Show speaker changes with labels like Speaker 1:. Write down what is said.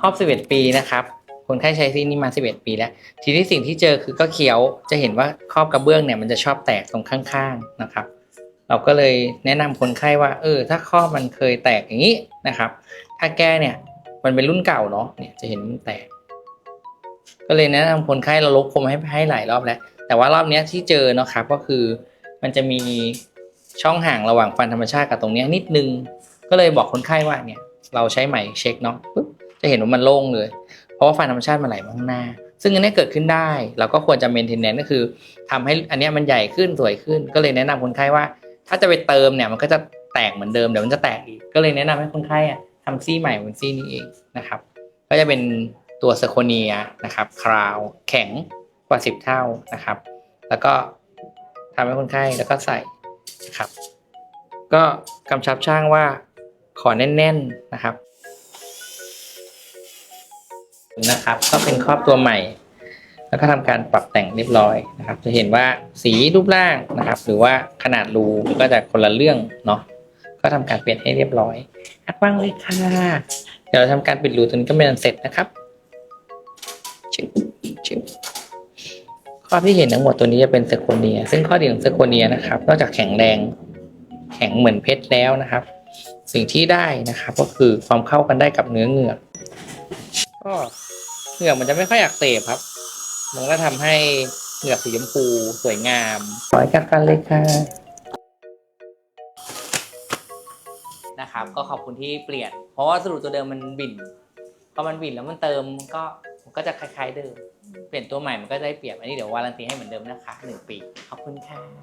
Speaker 1: ครอบ 11 ปีนะครับ คนไข้ใช้ซีนี้มา 11 ปีแล้ว ทีนี้สิ่งที่เจอคือก็เคี้ยว จะเห็นว่าครอบกระเบื้องเนี่ยมันจะชอบแตกตรงข้างๆนะครับ เราก็เลยแนะนำคนไข้ว่า เออ ถ้าครอบมันเคยแตกอย่างนี้นะครับ ถ้าแก้เนี่ย มันเป็นรุ่นเก่าเนาะ เนี่ยจะเห็นมันแตก ก็เลยแนะนำคนไข้เราลบคมให้ให้หลายรอบแล้ว แต่ว่ารอบนี้ที่เจอเนาะครับ ก็คือมันจะมีช่องห่างระหว่างฟันธรรมชาติกับตรงนี้นิดนึง ก็เลยบอกคนไข้ว่าเนี่ย เราใช้ไหมเช็คเนาะปุ๊บ จะเห็นว่ามันโล่งเลย เพราะว่าฟันธรรมชาติมันไหลมาข้างหน้า ซึ่งอันนี้เกิดขึ้นได้ เราก็ควรจะเมนเทนแนนก็คือทำให้อันนี้มันใหญ่ขึ้นสวยขึ้น ก็เลยแนะนำคนไข้ว่า ถ้าจะไปเติมเนี่ยมันก็จะแตกเหมือนเดิมเดี๋ยวมันจะแตกอีก ก็เลยแนะนำให้คนไข้อะทำซี่ใหม่บนซี่นี้เองนะครับ ก็จะเป็นตัวเซโคเนียนะครับคราวแข็งกว่า 10 เท่านะครับ แล้วก็ทำให้คนไข้แล้วก็ใส่นะครับ ก็กำชับช่างว่าขอแน่น ๆนะครับ นะครับ ก็เป็นครอบตัวใหม่ แล้วก็ทำการปรับแต่งเรียบร้อยนะครับ จะเห็นว่าสีรูปร่างนะครับ หรือว่าขนาดรูก็จะคนละเรื่องเนาะก็ทำการเปลี่ยนให้เรียบร้อยอักว่างเลยค่ะเดี๋ยวเราทำการปิดรูตัวนี้ก็เป็นอันเสร็จนะครับชึบชึบข้อที่เห็นทั้งหมดตัวนี้จะเป็นเซโคเนีย ซึ่งข้อดีของเซโคเนียนะครับ นอกจากแข็งแรง แข็งเหมือนเพชรแล้วนะครับ สิ่งที่ได้นะครับ ก็คือความเข้ากันได้กับเนื้อเหงือก ก็เหงือกมันจะไม่ค่อยอักเสบครับ มันก็ทำให้เหงือกสีชมพูสวยงามร้อยกันกันเลยค่ะนะครับ ก็ขอบคุณที่เปลี่ยน เพราะว่าสรุปตัวเดิมมันบินพอมันบินแล้วมันเติมก็มันก็จะคล้ายๆเดิม เปลี่ยนตัวใหม่มันก็ได้เปรียบ อันนี้เดี๋ยววารันตีให้เหมือนเดิมนะคะหนึ่งปี ขอบคุณค่ะ